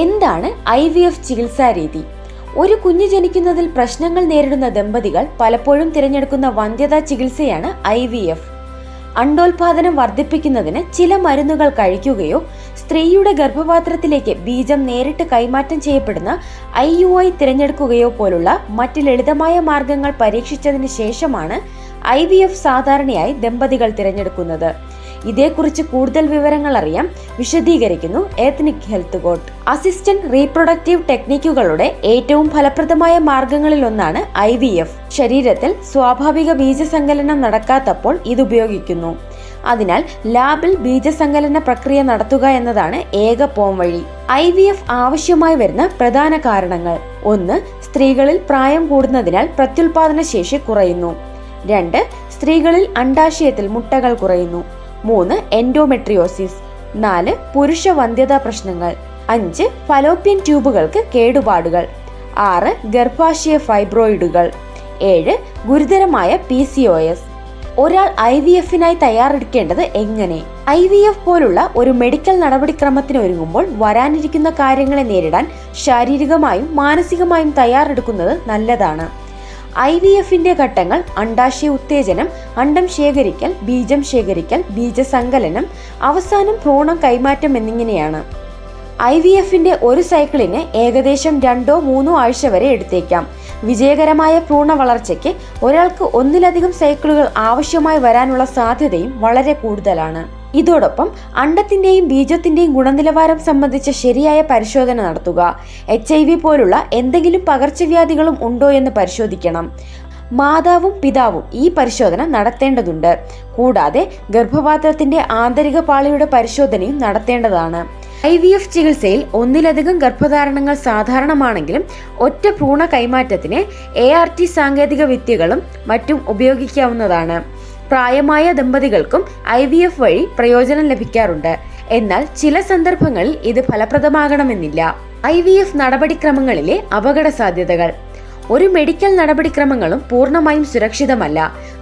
എന്താണ് I V F ചികിത്സാ രീതി ഒരു കുഞ്ഞ് ജനിക്കുന്നതിൽ പ്രശ്നങ്ങൾ നേരിടുന്ന ദമ്പതികൾ പലപ്പോഴും തിരഞ്ഞെടുക്കുന്ന വന്ധ്യതാ ചികിത്സയാണ് ഐ വി എഫ്. അണ്ടോൽപാദനം വർദ്ധിപ്പിക്കുന്നതിന് ചില മരുന്നുകൾ കഴിക്കുകയോ സ്ത്രീയുടെ ഗർഭപാത്രത്തിലേക്ക് ബീജം നേരിട്ട് കൈമാറ്റം ചെയ്യപ്പെടുന്ന ഐ യു ഐ തിരഞ്ഞെടുക്കുകയോ പോലുള്ള മറ്റ് ലളിതമായ മാർഗങ്ങൾ പരീക്ഷിച്ചതിന് ശേഷമാണ് ഐ വി എഫ് സാധാരണയായി ദമ്പതികൾ തിരഞ്ഞെടുക്കുന്നത്. ഇതേക്കുറിച്ച് കൂടുതൽ വിവരങ്ങൾ അറിയാം വിശദീകരിക്കുന്നു ethnic health court assistant reproductive ടെക്നിക്കുകളുടെ ഏറ്റവും ഫലപ്രദമായ മാർഗങ്ങളിലൊന്നാണ് ഐ വി എഫ് ശരീരത്തിൽ സ്വാഭാവിക ബീജസങ്കലനം നടക്കാത്തപ്പോൾ ഇത് ഉപയോഗിക്കുന്നു. അതിനാൽ ലാബിൽ ബീജസങ്കലന പ്രക്രിയ നടത്തുക എന്നതാണ് ഏക പോം വഴി. ഐ വി എഫ് ആവശ്യമായി വരുന്ന പ്രധാന കാരണങ്ങൾ. ഒന്ന് സ്ത്രീകളിൽ പ്രായം കൂടുന്നതിനാൽ പ്രത്യുൽപാദന ശേഷി കുറയുന്നു. രണ്ട് സ്ത്രീകളിൽ അണ്ടാശയത്തിൽ മുട്ടകൾ കുറയുന്നു. മൂന്ന് എൻഡോമെട്രിയോസിസ് നാല് പുരുഷ വന്ധ്യതാ പ്രശ്നങ്ങൾ അഞ്ച് ഫലോപ്യൻ ട്യൂബുകൾക്ക് കേടുപാടുകൾ ആറ് ഗർഭാശയ ഫൈബ്രോയിഡുകൾ ഏഴ് ഗുരുതരമായ പി സി ഒ എസ് ഒരാൾ ഐ വി എഫിനായി തയ്യാറെടുക്കേണ്ടത് എങ്ങനെ? ഐ വി എഫ് പോലുള്ള ഒരു മെഡിക്കൽ നടപടിക്രമത്തിന് ഒരുങ്ങുമ്പോൾ വരാനിരിക്കുന്ന കാര്യങ്ങളെ നേരിടാൻ ശാരീരികമായും മാനസികമായും തയ്യാറെടുക്കുന്നത് നല്ലതാണ്. ഐ വി എഫിന്റെ ഘട്ടങ്ങൾ അണ്ടാശയ ഉത്തേജനം അണ്ടം ശേഖരിക്കൽ ബീജം ശേഖരിക്കൽ ബീജസങ്കലനം അവസാനം ഭ്രൂണം കൈമാറ്റം എന്നിങ്ങനെയാണ്. ഐ വി എഫിന്റെ ഒരു സൈക്കിളിന് ഏകദേശം രണ്ടോ മൂന്നോ ആഴ്ച വരെ എടുത്തേക്കാം. വിജയകരമായ ഭ്രൂണ വളർച്ചയ്ക്ക് ഒരാൾക്ക് ഒന്നിലധികം സൈക്കിളുകൾ ആവശ്യമായി വരാനുള്ള സാധ്യതയും വളരെ കൂടുതലാണ്. ഇതോടൊപ്പം അണ്ടത്തിന്റെയും ബീജത്തിന്റെയും ഗുണനിലവാരം സംബന്ധിച്ച ശരിയായ പരിശോധന നടത്തുക. എച്ച് ഐ വി പോലുള്ള എന്തെങ്കിലും പകർച്ചവ്യാധികളും ഉണ്ടോ എന്ന് പരിശോധിക്കണം. മാതാവും പിതാവും ഈ പരിശോധന നടത്തേണ്ടതുണ്ട്. കൂടാതെ ഗർഭപാത്രത്തിന്റെ ആന്തരിക പാളിയുടെ പരിശോധനയും നടത്തേണ്ടതാണ്. ഐ വി എഫ് ചികിത്സയിൽ ഒന്നിലധികം ഗർഭധാരണങ്ങൾ സാധാരണമാണെങ്കിലും ഒറ്റ ഭ്രൂണ കൈമാറ്റത്തിന് എ ആർ ടി സാങ്കേതിക വിദ്യകളും മറ്റും ഉപയോഗിക്കാവുന്നതാണ്. പ്രായമായ ദമ്പതികൾക്കും ഐ വി എഫ് വഴി പ്രയോജനം ലഭിക്കാറുണ്ട്. എന്നാൽ ചില സന്ദർഭങ്ങളിൽ ഇത് ഫലപ്രദമാകണമെന്നില്ല. ഐ വി എഫ് നടപടിക്രമങ്ങളിലെ അപകട സാധ്യതകൾ ഒരു മെഡിക്കൽ നടപടിക്രമങ്ങളും പൂർണമായും സുരക്ഷിതമല്ല.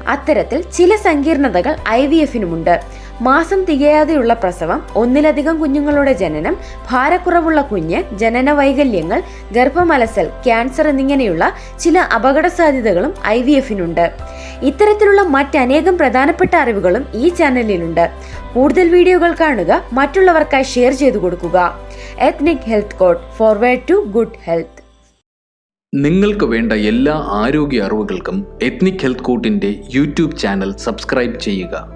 അത്തരത്തിൽ ചില സങ്കീർണതകൾ ഐ വി എഫിനുമുണ്ട്. മാസം തികയാതെയുള്ള പ്രസവം ഒന്നിലധികം കുഞ്ഞുങ്ങളുടെ ജനനം ഭാരക്കുറവുള്ള കുഞ്ഞ് ജനന വൈകല്യങ്ങൾ ഗർഭമലസൽ ക്യാൻസർ എന്നിങ്ങനെയുള്ള ചില അപകട സാധ്യതകളും ഐ വി എഫിനുണ്ട്. ഇത്തരത്തിലുള്ള മറ്റനേകം പ്രധാനപ്പെട്ട അറിവുകളും ഈ ചാനലിലുണ്ട്. കൂടുതൽ വീഡിയോകൾ കാണുക മറ്റുള്ളവർക്കായി ഷെയർ ചെയ്തു കൊടുക്കുക. Ethnic health court forward to good health നിങ്ങൾക്ക് വേണ്ട എല്ലാ ആരോഗ്യ അറിവുകൾക്കും എത്നിക് ഹെൽത്ത് കോട്ടിന്റെ യൂട്യൂബ് ചാനൽ സബ്സ്ക്രൈബ് ചെയ്യുക.